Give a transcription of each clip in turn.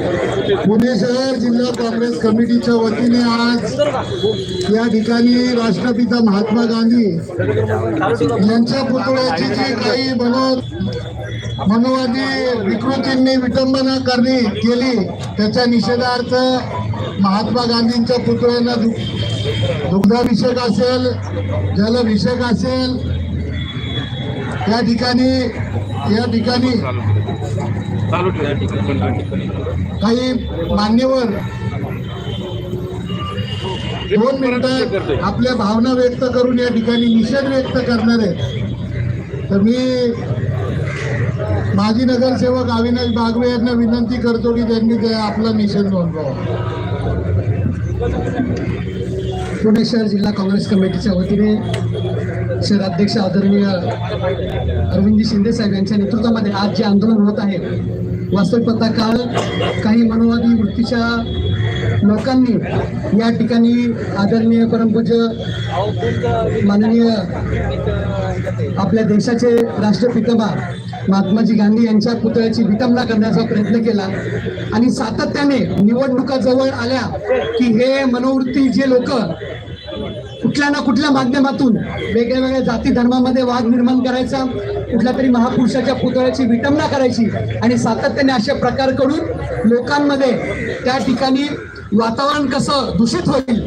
पुणे शहर जिल्हा काँग्रेस कमिटीच्या वतीने आज या ठिकाणी राष्ट्रपिता महात्मा गांधी यांच्या पुतळ्याची जी काही मनो मनोवादी विकृतींनी विटंबना करणे केली त्याच्या निषेधार्थ महात्मा गांधींच्या पुतळ्यांना दु- दुग्धाभिषेक असेल जलभिषेक असेल या ठिकाणी या ठिकाणी काही मान्यवर दोन मिनिटं आपल्या भावना व्यक्त करून या ठिकाणी निषेध व्यक्त करणार आहेत. तर मी माजी नगरसेवक अविनाश बागवे यांना विनंती करतो की त्यांनी ते आपला निषेध नोंदवावा. पुणे शहर जिल्हा काँग्रेस कमिटीच्या वतीने शहराध्यक्ष आदरणीय अरविंदजी शिंदे साहेब यांच्या नेतृत्वामध्ये आज जे आंदोलन होत आहे वास्तविक काळ काल काही मनोवादी वृत्तीच्या लोकांनी या ठिकाणी आदरणीय परमपूज्य माननीय आपल्या देशाचे राष्ट्रपितबा महात्माजी गांधी यांच्या पुतळ्याची विटंबना करण्याचा प्रयत्न केला आणि सातत्याने निवडणुका जवळ आल्या की हे मनोवृत्ती जे लोक कुठल्या ना कुठल्या माध्यमातून वेगळ्या वेगळ्या जाती धर्मामध्ये वाद निर्माण करायचा कुठल्या तरी महापुरुषाच्या पुतळ्याची विटंबना करायची आणि सातत्याने अशा प्रकार करून लोकांमध्ये त्या ठिकाणी वातावरण कसं दूषित होईल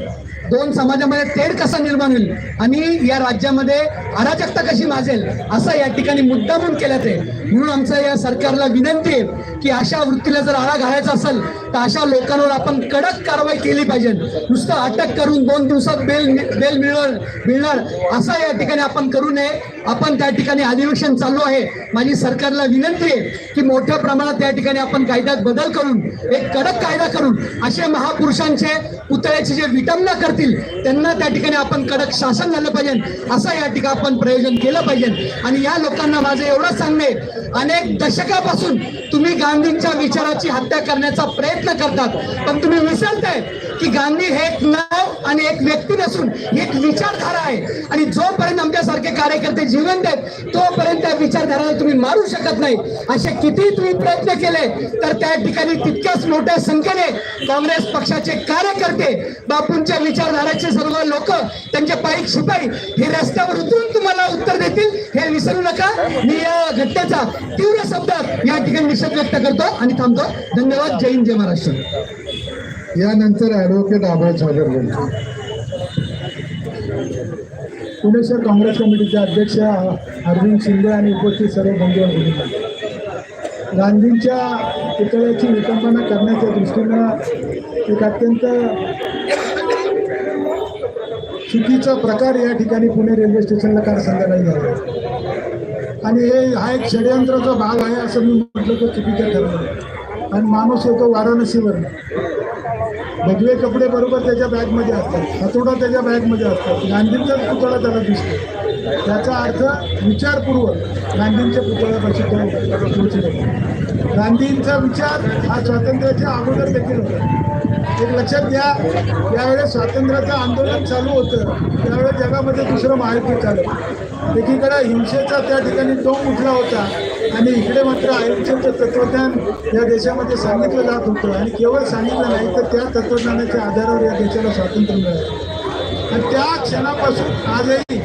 दोन समाजामध्ये तेढ कसा निर्माण होईल? आणि या राज्यामध्ये अराजकता कशी माजेल असं या ठिकाणी मुद्दामून केल्यात आहे. म्हणून आमचं या सरकारला विनंती आहे की अशा वृत्तीला जर आळा घालायचा असेल तर अशा लोकांवर आपण कडक कारवाई केली पाहिजे. नुसतं अटक करून दोन दिवसात बेल बेल मिळणार मिळणार असं या ठिकाणी आपण करू नये. आपण त्या ठिकाणी अधिवेशन चालू आहे. माझी सरकारला विनंती आहे की मोठ्या प्रमाणात त्या ठिकाणी आपण कायद्यात बदल करून एक कडक कायदा करून असे महापुरुषांचे पुतळ्याची जे विटंबना करतील त्यांना त्या ठिकाणी आपण कडक शासन झालं पाहिजे. असं या ठिकाणी आपण प्रयोजन केलं पाहिजे. आणि या लोकांना माझं एवढंच सांगणे अनेक दशकापासून तुम्ही गांधींच्या विचाराची हत्या करण्याचा प्रयत्न करतात. पण तुम्ही विसरताय. की गांधी हे एक नाव आणि एक व्यक्ती नसून एक विचारधारा आहे. आणि जोपर्यंत आमच्यासारखे कार्यकर्ते जिवंत आहेत तोपर्यंत त्या विचारधाराला तुम्ही मारू शकत नाही. असे किती तुम्ही प्रयत्न केले तर त्या ठिकाणी तितक्याच मोठ्या संख्येने काँग्रेस पक्षाचे कार्यकर्ते बापूंच्या विचारधाराचे सर्व लोक त्यांचे पायी शिपाई हे रस्त्यावर उतरून तुम्हाला उत्तर देतील हे विसरू नका. मी या घटनेचा तीव्र शब्दात या ठिकाणी निषेध व्यक्त करतो आणि थांबतो. धन्यवाद. जय हिंद जय महाराष्ट्र. यानंतर ॲडव्होकेट आबाळ सागर बोलतो पुणे शहर काँग्रेस कमिटीचे अध्यक्ष अरविंद शिंदे आणि उपस्थित सर्व बंधू गांधींच्या पुतळ्याची विकंपना करण्याच्या दृष्टीनं एक अत्यंत चुकीचा प्रकार या ठिकाणी पुणे रेल्वे स्टेशनला काल संध्याकाळी झाला. आणि हे हा एक षडयंत्राचा भाग आहे असं मी म्हटलं तर चुकीचं ठरलं. आणि माणूस येतो वाराणसीवर भगवे कपडे बरोबर त्याच्या बॅगमध्ये असतात. हातोडा त्याच्या बॅगमध्ये असतात. गांधींचाच पुतळा त्याला दिसतो. त्याचा अर्थ विचारपूर्वक गांधींच्या पुतळ्यापाशी तो पोहोचले. गांधींचा विचार हा स्वातंत्र्याच्या अगोदर देखील होता. एक लक्षात घ्या त्यावेळेस स्वातंत्र्याचं आंदोलन चालू होतं त्यावेळेस जगामध्ये दुसरं महायुद्ध चालू. एकीकडे हिंसेचा त्या ठिकाणी टोम उठला होता. आणि इकडे मात्र आयुर्वेदचं तत्वज्ञान या देशामध्ये सांगितलं जात होतं आणि केवळ सांगितलं नाही तर त्या तत्वज्ञानाच्या आधारावर या देशाला स्वातंत्र्य मिळालं. आणि त्या क्षणापासून आजही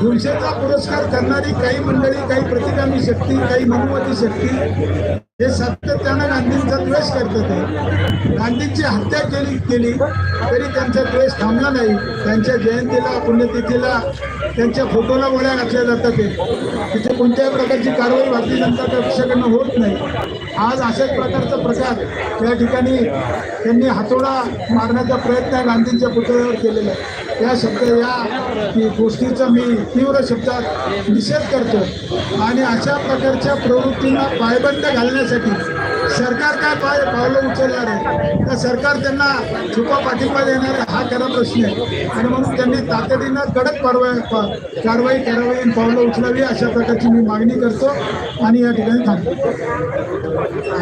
हिंसेचा पुरस्कार करणारी काही मंडळी काही प्रतिगामी शक्ती काही मनुमती शक्ती हे सातत्यानं गांधींचा द्वेष करतात ते गांधींची हत्या केली केली तरी त्यांचा द्वेष थांबला नाही. त्यांच्या जयंतीला पुण्यतिथीला त्यांच्या फोटोला गोळ्या घातल्या जातात ते. तिथे कोणत्याही प्रकारची कारवाई भारतीय जनता पक्षाकडनं होत नाही. आज अशाच प्रकारचा प्रकार या ठिकाणी त्यांनी हातोडा मारण्याचा प्रयत्न गांधींच्या पुतळ्यावर केलेला आहे. या शब्द या गोष्टीचा मी तीव्र शब्दात निषेध करतो. आणि अशा प्रकारच्या प्रवृत्तींना पायबंद घालण्यासाठी सरकार काय पाय पावलं उचलणार आहे? तर सरकार त्यांना छुपा पाठिंबा देणार आहे हा खरा प्रश्न आहे. आणि म्हणून त्यांनी तातडीनं कडक कारवाई कारवाई करावी आणि पावलं उचलावी अशा प्रकारची मी मागणी करतो आणि या ठिकाणी थांबतो.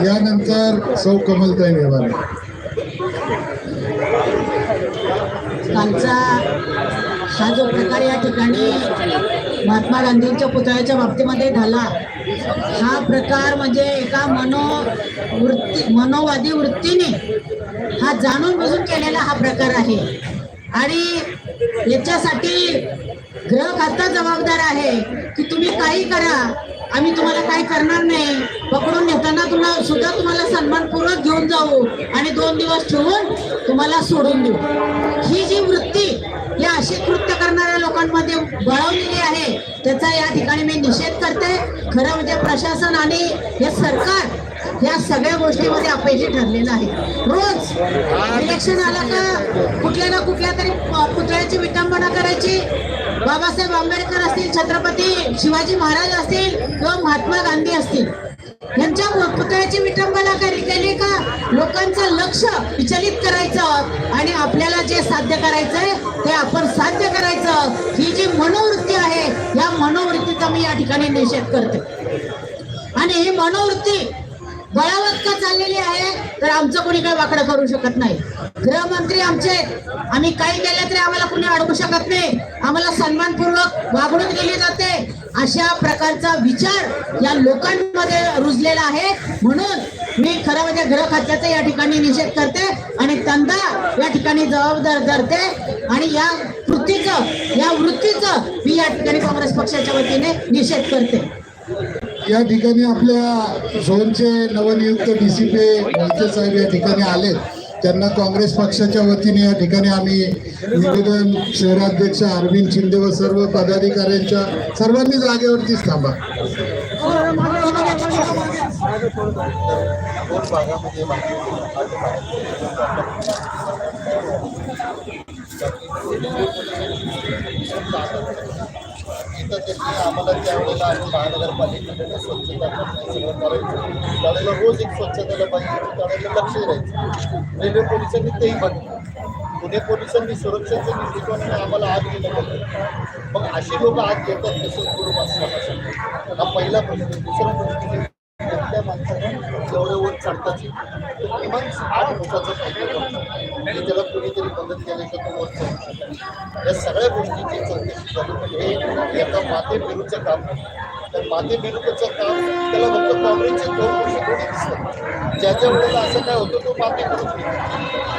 यानंतर सौ कमलताई नेवाले कालचा हा जो प्रकार या ठिकाणी महात्मा गांधींच्या पुतळ्याच्या बाबतीमध्ये झाला. हा प्रकार म्हणजे एका मनो वृत्ती मनोवादी वृत्तीने हा जाणून बुजून केलेला हा प्रकार आहे. आणि याच्यासाठी ग्रह खाता जबाबदार आहे की तुम्ही काही करा आम्ही तुम्हाला काही करणार नाही. पकडून नेताना तुम्हाला सुद्धा तुम्हाला सन्मानपूर्वक घेऊन जाऊ आणि दोन दिवस ठेवून तुम्हाला सोडून देऊ. ही जी वृत्ती या अशी कृत्य करणाऱ्या लोकांमध्ये बळवलेली आहे. त्याचा या ठिकाणी मी निषेध करते. खरं म्हणजे प्रशासन आणि हे सरकार या सगळ्या गोष्टीमध्ये अपयशी ठरलेलं आहे. रोज इलेक्शन आलं का कुठल्या ना कुठल्या तरी पुतळ्याची विटंबना करायची. बाबासाहेब आंबेडकर असतील छत्रपती शिवाजी महाराज असतील किंवा महात्मा गांधी असतील. यांच्या पुतळ्याची विटंबना करी केली का? लोकांचं लक्ष विचलित करायचं आणि आपल्याला जे साध्य करायचंय ते आपण साध्य करायचं. ही जी मनोवृत्ती आहे या मनोवृत्तीचा मी या ठिकाणी निषेध करते. आणि ही मनोवृत्ती बळावत का चाललेली आहे तर आमचं कोणी काय वाकडं करू शकत नाही. गृहमंत्री आमचे आम्ही काही केलं तरी आम्हाला कोणी अडवू शकत नाही. आम्हाला सन्मानपूर्वक वागणूक दिली जाते. अशा प्रकारचा विचार या लोकांमध्ये रुजलेला आहे. म्हणून मी खरं म्हणजे गृह खात्याचा या ठिकाणी निषेध करते आणि त्यांना या ठिकाणी जबाबदार धरते. आणि या कृतीचं या वृत्तीचं मी या ठिकाणी काँग्रेस पक्षाच्या वतीने निषेध करते. या ठिकाणी आपल्या झोनचे नवनियुक्त डी सी पी साहेब या ठिकाणी आलेत. त्यांना काँग्रेस पक्षाच्या वतीने या ठिकाणी आम्ही निवेदन शहराध्यक्ष अरविंद शिंदे व सर्व पदाधिकाऱ्यांच्या सर्वांनी जागेवरतीच थांबा. तिथं त्यांनी आम्हाला त्यावेळेला आम्ही महानगरपालिकेकडे स्वच्छता सगळं करायचं त्यावेळेला रोज एक स्वच्छतेला पाहिजे त्यावेळेला लक्ष द्यायचं रेल्वे पोलिसांनी तेही बघितलं पुणे पोलिसांनी सुरक्षेच्या दृष्टिकोनाने आम्हाला आत गेलं पाहिजे मग अशी लोक आत येतात तसं कुटुंब असतात हा पहिला प्रश्न दुसरा प्रश्न त्या माणसाने जेवढे वर चढताची किमान आठ दिवसात कोणीतरी तो वर या सगळ्या गोष्टीची चौकशी झाली म्हणजे हे एका माते बिरूचं काम तर माते बिरूचं काम त्याला फक्त काँग्रेसचे दोन वर्ष थोडी दिसतात ज्याच्या वेळेला असं काय होतं तो माते बिरू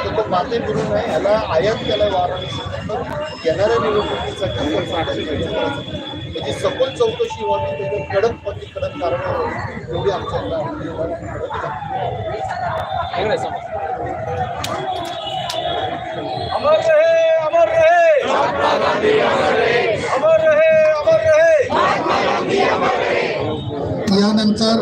तर तो माते बिरू नाही ह्याला आयात केला वाराणसी येणाऱ्या निवडणुकीसाठी आपण म्हणजे साधारण सखोल चौकशी व्हावी त्याची कडक पती कडक कारण एवढी आमच्या इकडे समोर. अमर रहे अमर रहे। महात्मा गांधी अमर रहे अमर रहे। अमर रहे यानंतर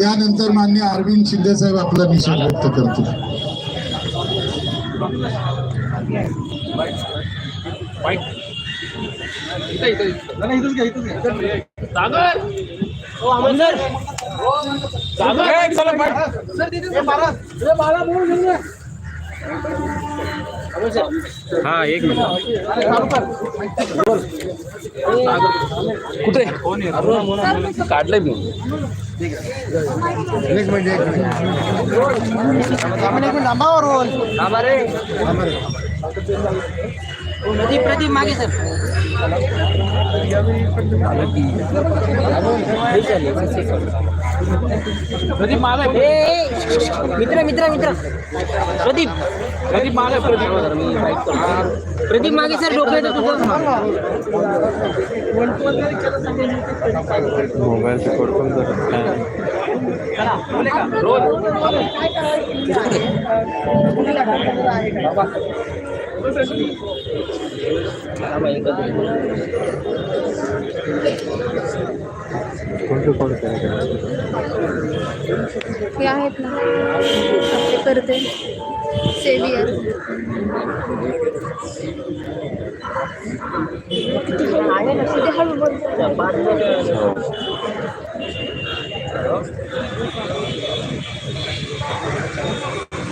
यानंतर मान्य अरविंद शिंदे साहेब आपला निषेध व्यक्त करतील. इथं, इथं, इथं. सागर ओ, अमोलसर. सागर चला, पाठ. सर, तिथे सर. अमोलसर. हा एक मिनिट कुठे काढलंय मी प्रदीप प्रदीप मागे सर प्रदीप मागे मित्र मित्र मित्र प्रदीप प्रदीप मागे प्रदीप मी बाईक करतो प्रदीप मागे सर डोकं येतं तुझं हे हे आहेत ना. आपले करते. सेवियर किती हळू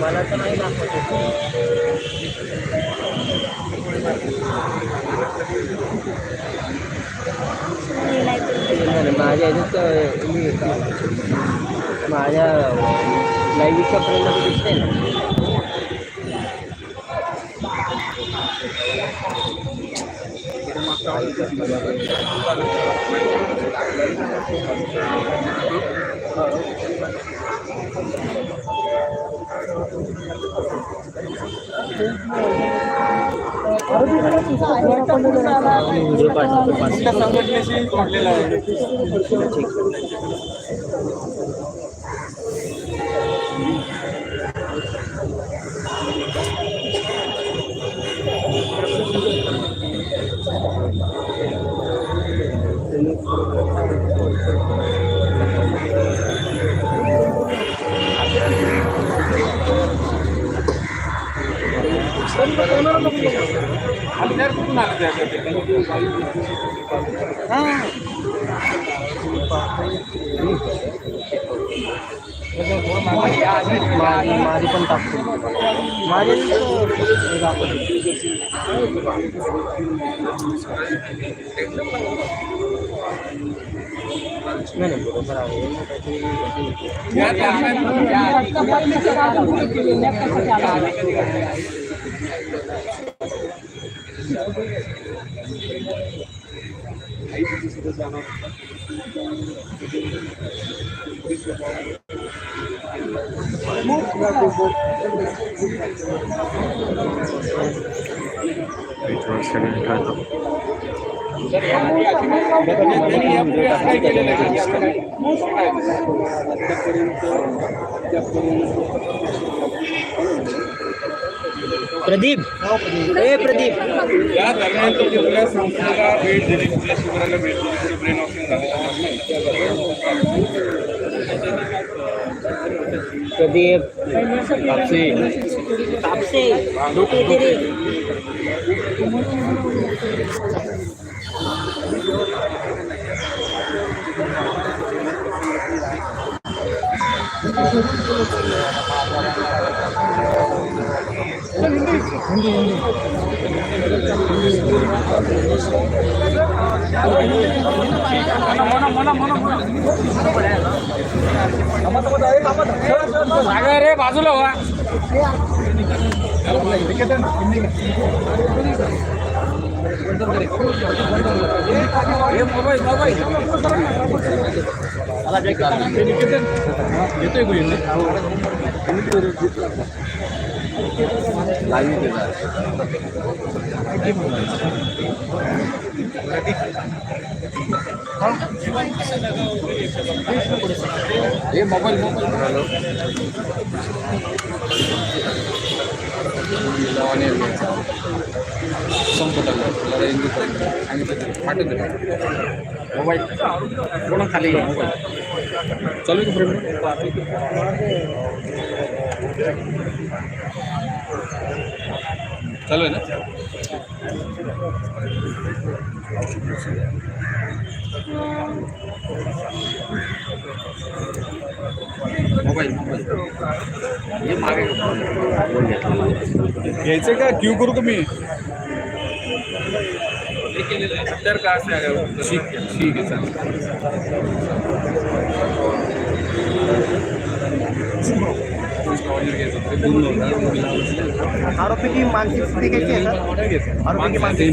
मला तर नाही दाखवत. बोलतो माझ्या ह्याच्यात मी माझ्या लाईव्हच्या फ्रेंडला दिसते ना व्हिडिओ पाठवतो कुठल्या संघटनेशी जोडलेला आहे विचार कुठून आलं त्या माझी माझी पण टाकतो मारी नाही बरोबर आहे या प्रदीप. ए प्रदीप. या दरम्यान तो कुठल्या संस्थेला भेट दिली कुठल्या शिबिराला भेट दिली कुठे ब्रेन वॉशिंग प्रदीप. कापसे कापसे डोके येते रे रे बाजूला व्हा हे मोबाईल मोबाईल मोबाईल पूर्ण खाली मोबाईल चालू आहे का चालू आहे ना? Mobile mobile. हे मागे घ्यायचं का? क्यू करू का मी? तर का असं ठीक आहे? ठीक आहे चालेल. आरोपी की मानसिक स्थिति कैसी है सर? आरोपी की मानसिक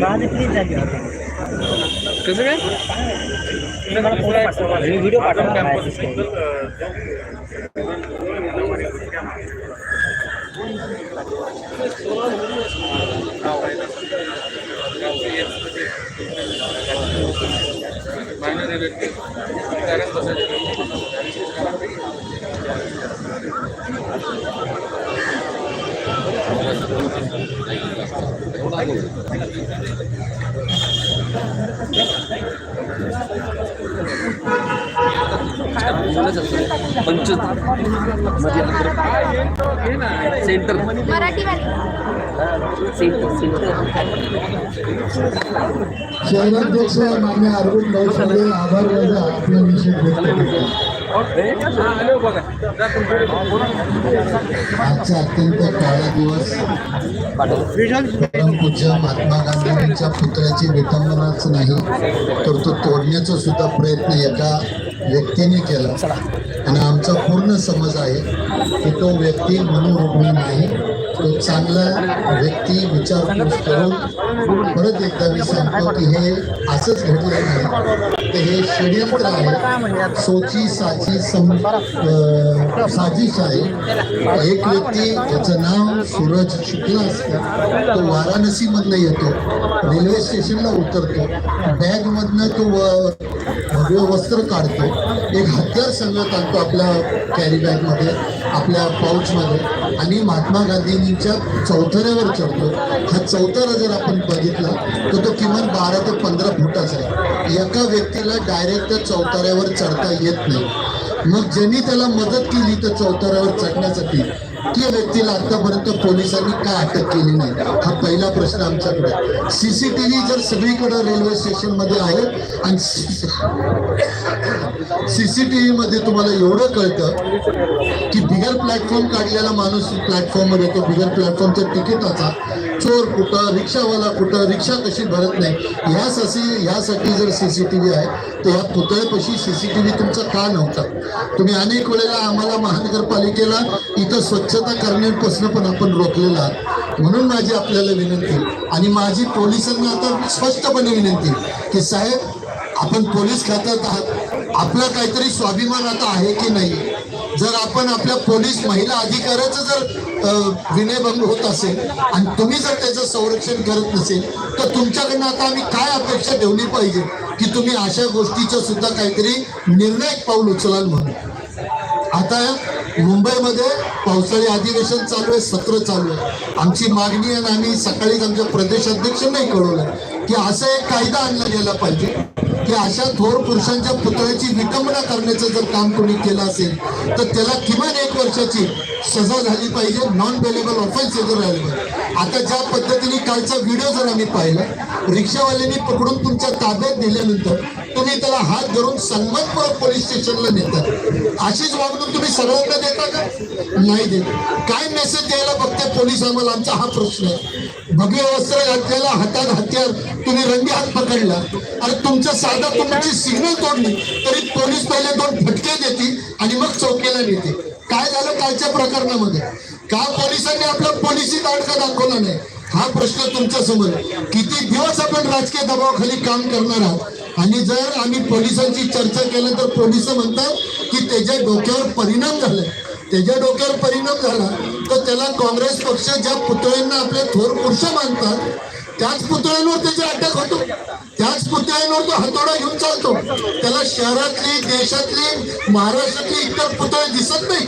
गाडी प्लीज़ जागी होता. कसं काय? मला फ़ोटो पंच सेंटर शहराध्यक्ष मान्य अरविंद भाऊ आभार माझा आपला निषेध व्यक्त आजचा अत्यंत काळा दिवस. पूज्य महात्मा गांधींच्या पुतळ्याची विटंबनाच नाही तर तो तोडण्याचा सुद्धा प्रयत्न एका व्यक्तीने केला आणि आमचा पूर्ण समज आहे की तो व्यक्ती मनोरुग्ण नाही. तो चांगला व्यक्ती विचारपूस करून परत एकदा मी सांगतो की हे असंच घडलं नाही. तर हे षडयंत्र आहे. सोची साची सम साजिश आहे. एक व्यक्ती ज्याचं नाव सूरज शुक्ला असतं तो वाराणसीमधनं येतो रेल्वे स्टेशनला उतरतो बॅगमधनं तो भव्य वस्त्र काढतो. एक हत्यार संगत आणतो. आपल्या कॅरी बॅगमध्ये आपल्या पाऊचमध्ये आणि महात्मा गांधींच्या चौथऱ्यावर चढतो. हा चौथरा जर आपण बघितला तर तो किमान बारा ते पंधरा फुटाचा आहे. एका व्यक्तीला डायरेक्ट त्या चौथऱ्यावर चढता येत नाही. मग ज्यांनी त्याला मदत केली तर चौथऱ्यावर चढण्यासाठी त्या व्यक्तीला आतापर्यंत पोलिसांनी का अटक केली नाही? हा पहिला प्रश्न आमच्याकडे सीसीटीव्ही जर सगळीकडे रेल्वे स्टेशनमध्ये आहे आणि सीसीटीव्ही मध्ये तुम्हाला एवढं कळतं की बिगर प्लॅटफॉर्म काढलेला माणूस प्लॅटफॉर्मवर येतो. बिगर प्लॅटफॉर्मच्या तिकिटाचा चोर कुठं रिक्षावाला कुठं रिक्षा कशी भरत नाही ह्यासाठी ह्यासाठी जर सीसीटीव्ही आहे तर ह्या पुतळ्यापाशी सीसीटीव्ही तुमचा का नव्हता? तुम्ही अनेक वेळेला आम्हाला महानगरपालिकेला इथं स्वच्छता करण्यापासून पण आपण रोखलेला आहात. म्हणून माझी आपल्याला विनंती आणि माझी पोलिसांना आता स्पष्टपणे विनंती की साहेब आपण पोलीस खात्यात आहात आपला काहीतरी स्वाभिमान आता आहे की नाही? जर आपण आपल्या पोलीस महिला अधिकाऱ्याचं जर विनयभंग होत असेल आणि तुम्ही जर त्याचं संरक्षण करत नसेल तर तुमच्याकडनं आता आम्ही काय अपेक्षा ठेवली पाहिजे की तुम्ही अशा गोष्टीचं सुद्धा काहीतरी निर्णायक पाऊल उचलाल म्हणून? आता मुंबईमध्ये पावसाळी अधिवेशन चालू आहे सत्र चालू आहे. आमची मागणी आहे आणि आम्ही सकाळीच आमच्या प्रदेशाध्यक्षांनाही कळवलं की असा एक कायदा आणला गेला पाहिजे. की अशा थोर पुरुषांच्या पुतळ्याची विटंबना करण्याचं जर काम कोणी केलं असेल तर त्याला किमान एक वर्षाची सजा झाली पाहिजे नॉन बेलेबल ऑफेन्स जर राहिले पाहिजे. आता ज्या पद्धतीने कालचा व्हिडिओ जर आम्ही पाहिला रिक्षावाल्यांनी पकडून तुमच्या ताब्यात दिल्यानंतर तुम्ही त्याला हात धरून सन्मानपूर्वक पोलीस स्टेशनला नेता. अशीच वागणूक तुम्ही सगळ्यांना देता का? नाही देत. काय मेसेज द्यायला बघते पोलीस आम्हाला? आमचा हा प्रश्न आहे. भगवे वस्त्र घातलेला हातात हत्यार तुम्ही रंगी हात पकडला. आणि तुमचं साधा तुमची सिग्नल तोडली तरी पोलीस पहिले दोन फटके देतील आणि मग चौकीला नेते काय झालं कालच्या प्रकरणामध्ये? का पोलिसांनी आपलं पोलिसी दाडका दाखवला नाही? हा प्रश्न तुमच्यासमोर किती दिवस आपण राजकीय दबावाखाली काम करणार आहोत? आणि जर आम्ही पोलिसांची चर्चा केलं तर पोलीस म्हणतात की त्याच्या डोक्यावर परिणाम झालाय. त्याच्या डोक्यावर परिणाम झाला तर त्याला काँग्रेस पक्ष ज्या पुतळ्यांना आपले थोर पुरुष मानतात त्याच पुतळ्यांवर त्याची अटक होतो. त्याच पुतळ्यांवर तो हातोडा घेऊन चालतो. त्याला शहरातली देशातली महाराष्ट्रातली इतर पुतळे दिसत नाही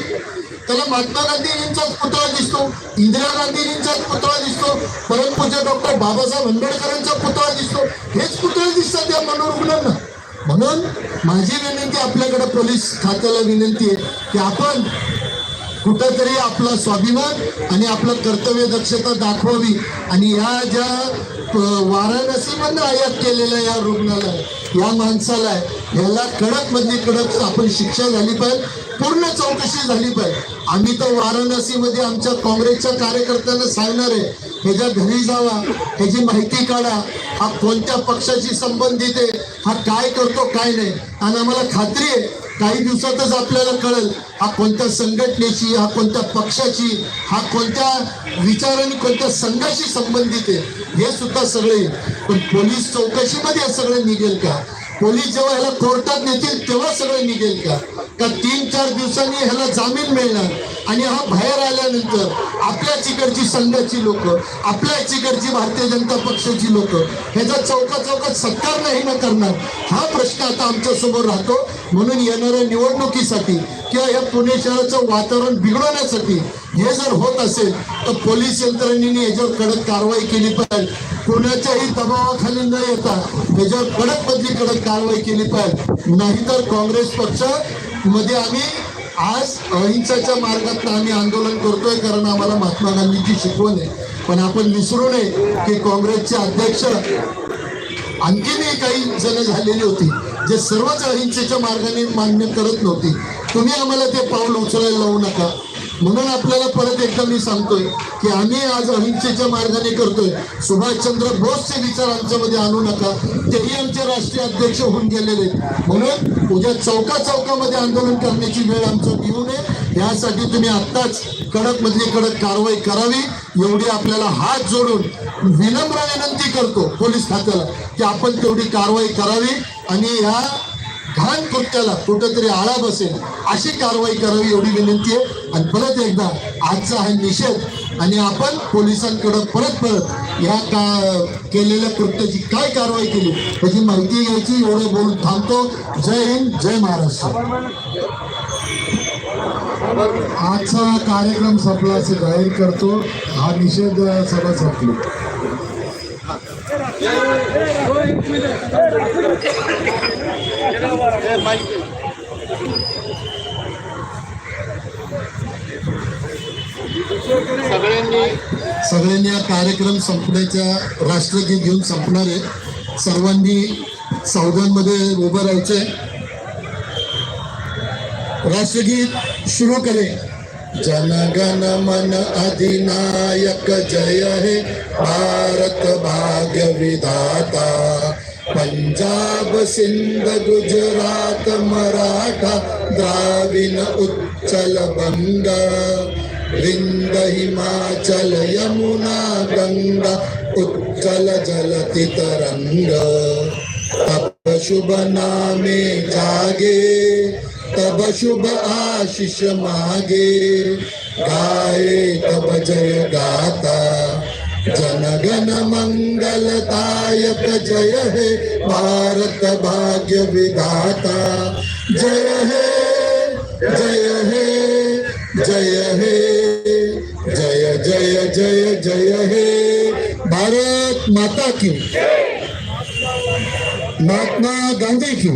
त्याला महात्मा गांधीजींचाच पुतळा दिसतो इंदिरा गांधीजींचाच पुतळा दिसतो परमपूज्य डॉक्टर बाबासाहेब आंबेडकरांचा पुतळा दिसतो. हेच पुतळे दिसतात या मनोरुग्णांना. म्हणून माझी विनंती आपल्याकडे पोलीस खात्याला विनंती आहे की आपण कुठंतरी आपला स्वाभिमान आणि आपलं कर्तव्य दक्षता दाखवावी. आणि या ज्या वाराणसीमधनं आयात केलेल्या या रुग्णाला या माणसाला ह्याला कडक मधली कडक आपण शिक्षा झाली पाहिजे. पूर्ण चौकशी झाली पाहिजे. आम्ही तर वाराणसीमध्ये आमच्या काँग्रेसच्या कार्यकर्त्यांना सांगणार आहे ह्याच्या घरी जावा ह्याची माहिती काढा हा कोणत्या पक्षाशी संबंधित आहे हा काय करतो काय नाही. आणि आम्हाला खात्री आहे काही दिवसातच आपल्याला कळेल हा कोणत्या संघटनेशी हा कोणत्या पक्षाची हा कोणत्या विचाराने कोणत्या संघाशी संबंधित आहे हे सुद्धा सगळे. पण पोलीस चौकशीमध्ये हे सगळं निघेल का? पोलीस जेव्हा ह्याला कोर्टात नेतील तेव्हा सगळं निघेल का? का तीन चार दिवसांनी ह्याला जामीन मिळणार? आणि हा बाहेर आल्यानंतर आपल्या चिकडची संघाची लोक आपल्या चिकडची भारतीय जनता पक्षाची लोक ह्याचा चौका चौकात सत्कार नाही ना करणार? हा प्रश्न आता आमच्यासमोर राहतो. म्हणून येणाऱ्या निवडणुकीसाठी किंवा या पुणे शहराचं वातावरण बिघडवण्यासाठी हे जर होत असेल तर पोलीस यंत्रणेने याच्यावर कडक कारवाई केली पाहिजे. कोणाच्याही दबावाखाली न येता याच्यावर कडक बदली कडक कारवाई केली पाहिजे. नाहीतर काँग्रेस पक्षमध्ये आम्ही आज अहिंसाच्या मार्गात आम्ही आंदोलन करतोय कारण आम्हाला महात्मा गांधीची शिकवण आहे. पण आपण विसरू नये की काँग्रेसचे अध्यक्ष आणखीनही काही जण झालेली होती जे सर्वच अहिंसेच्या मार्गाने मान्य करत नव्हती. तुम्ही आम्हाला ते पाऊल उचलायला लावू नका. म्हणून आपल्याला परत एकदा मी सांगतोय की आम्ही आज अहिंसेच्या मार्गाने करतोय. सुभाषचंद्र बोसचे विचार आमच्यामध्ये आणू नका. तेही आमचे राष्ट्रीय अध्यक्ष होऊन गेलेले आहेत. म्हणून उद्या चौका चौकामध्ये आंदोलन करण्याची वेळ आमचं येऊ नये. यासाठी तुम्ही आत्ताच कडक मधली कडक कारवाई करावी. एवढी आपल्याला हात जोडून विनम्र विनंती करतो पोलीस खात्याला की आपण तेवढी कारवाई करावी आणि या घाण कृत्याला कुठंतरी आळा बसेल अशी कारवाई करावी एवढी विनंती आहे. आणि परत एकदा आजचा हा निषेध आणि आपण पोलिसांकडं परत परत या का केलेल्या कृत्याची काय कारवाई केली त्याची माहिती घ्यायची एवढं बोलून थांबतो. जय हिंद जय महाराष्ट्र. आजचा कार्यक्रम संपला असे जाहीर करतो. हा निषेध सभा संपली. सगळ्यांनी सगळ्यांनी हा कार्यक्रम संपण्याच्या राष्ट्रगीत घेऊन संपणार आहे. सर्वांनी सावधानमध्ये उभं राहायचंय राष्ट्रगीत सुरू करे. जनगण मन अधिनायक जय हे भारत भाग्य विधाता. पंजाब सिंध गुजरात मराठा द्राविण उच्चल बंग विंद हिमाचल यमुना गंगा उच्चल जलति तरंग तब शुभ नामे जागे तब शुभ आशीष मागे। गाये तब जय गाता। जनगण मंगलदायक जय हे भारत भाग्य विधाता. जय हे जय हे जय हे जय जय जय जय हे. भारत माता की महात्मा गांधी की.